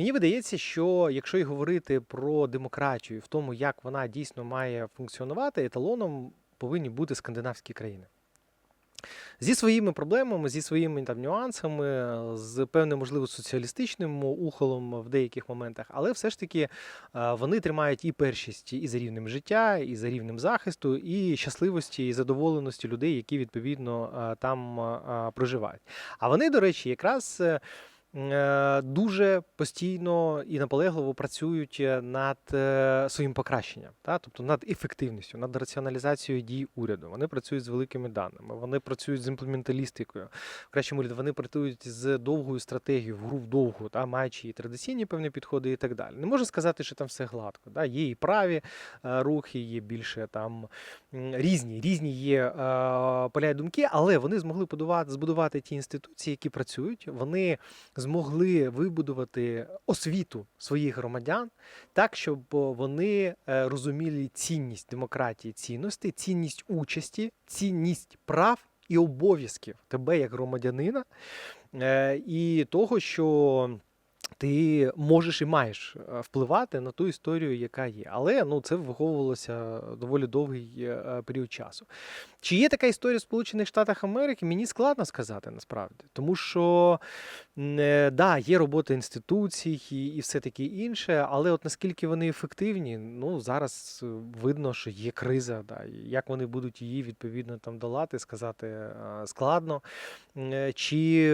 Мені видається, що якщо й говорити про демократію в тому, як вона дійсно має функціонувати, еталоном повинні бути скандинавські країни. Зі своїми проблемами, зі своїми там нюансами, з певним, можливо, соціалістичним ухолом в деяких моментах, але все ж таки е, вони тримають і першість і за рівнем життя, і за рівнем захисту, і щасливості, і задоволеності людей, які відповідно е, там е, проживають. А вони, до речі, якраз. Е, Дуже постійно і наполегливо працюють е, над е, своїм покращенням, та? тобто над ефективністю, над раціоналізацією дій уряду. Вони працюють з великими даними, вони працюють з імплементалістикою. В кращому уряді вони працюють з довгою стратегією, в гру в довгу, та? маючи і традиційні певні підходи і так далі. Не можу сказати, що там все гладко. Да? Є і праві рухи, є більше там різні, різні є поля думки, але вони змогли будувати, збудувати ті інституції, які працюють. Вони змогли вибудувати освіту своїх громадян так, щоб вони е, розуміли цінність демократії, цінності, цінність участі, цінність прав і обов'язків тебе як громадянина, е, і того, що. Ти можеш і маєш е, впливати на ту історію, яка є. Але ну, це виховувалося доволі довгий е, період часу. Чи є така історія в Сполучених Штатах Америки? Мені складно сказати насправді. Тому що е, да, є робота інституцій і, і все таке інше, але от наскільки вони ефективні, ну зараз видно, що є криза. Да, як вони будуть її відповідно там долати, сказати складно. Чи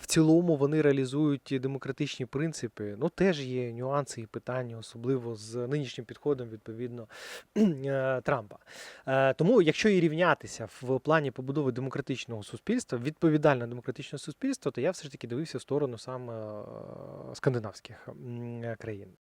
в цілому вони реалізують демократичні принципи? Ну теж є нюанси і питання, особливо з нинішнім підходом відповідно е, Трампа. Е, Тому, якщо і рівнятися в плані побудови демократичного суспільства, відповідальне демократичне суспільство, то я все ж таки дивився в сторону саме е, скандинавських країн.